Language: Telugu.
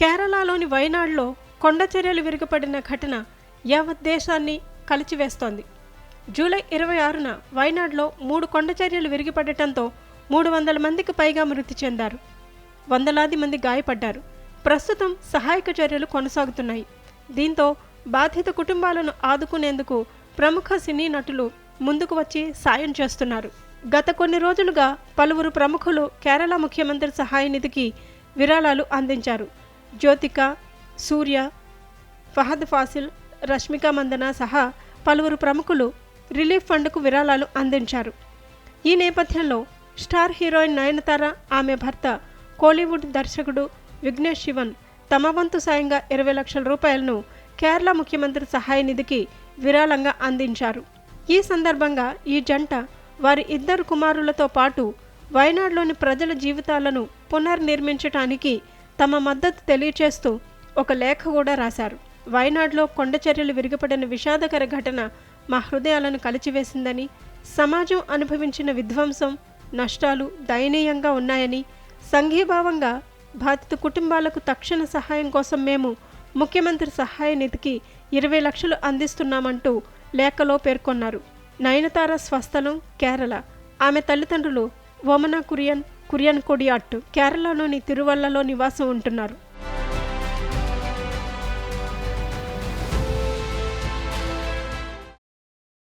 కేరళలోని వైనాడ్లో కొండ చర్యలు విరిగిపడిన ఘటన యావత్ దేశాన్ని కలిచివేస్తోంది. జూలై ఇరవై ఆరున వైనాడ్లో మూడు కొండ చర్యలు విరిగిపడటంతో మూడు వందల మందికి పైగా మృతి చెందారు. వందలాది మంది గాయపడ్డారు. ప్రస్తుతం సహాయక చర్యలు కొనసాగుతున్నాయి. దీంతో బాధిత కుటుంబాలను ఆదుకునేందుకు ప్రముఖ సినీ నటులు ముందుకు వచ్చి సాయం చేస్తున్నారు. గత కొన్ని రోజులుగా పలువురు ప్రముఖులు కేరళ ముఖ్యమంత్రి సహాయ నిధికి విరాళాలు అందించారు. జ్యోతిక సూర్య ఫహద్ ఫాసిల్ రష్మిక మందన సహా పలువురు ప్రముఖులు రిలీఫ్ ఫండ్కు విరాళాలు అందించారు. ఈ నేపథ్యంలో స్టార్ హీరోయిన్ నయనతార ఆమె భర్త కోలీవుడ్ దర్శకుడు విఘ్నేష్ శివన్ తమ వంతు సాయంగా ఇరవై లక్షల రూపాయలను కేరళ ముఖ్యమంత్రి సహాయ నిధికి విరాళంగా అందించారు. ఈ సందర్భంగా ఈ జంట వారి ఇద్దరు కుమారులతో పాటు వయనాడులోని ప్రజల జీవితాలను పునర్నిర్మించటానికి తమ మద్దతు తెలియచేస్తూ ఒక లేఖ కూడా రాశారు. వయనాడులో కొండ చర్యలు విరిగిపడిన విషాదకర ఘటన మా హృదయాలను కలిచివేసిందని సమాజం అనుభవించిన విధ్వంసం నష్టాలు దయనీయంగా ఉన్నాయని సంఘీభావంగా బాధిత కుటుంబాలకు తక్షణ సహాయం కోసం మేము ముఖ్యమంత్రి సహాయ నిధికి ఇరవై లక్షలు అందిస్తున్నామంటూ లేఖలో పేర్కొన్నారు. నయనతార స్వస్థలం కేరళ. ఆమె తల్లిదండ్రులు ఓమనా కురియన్ కురియన్ కొడియాట్ కేరళలోని తిరువల్లలో నివాసం ఉంటున్నారు.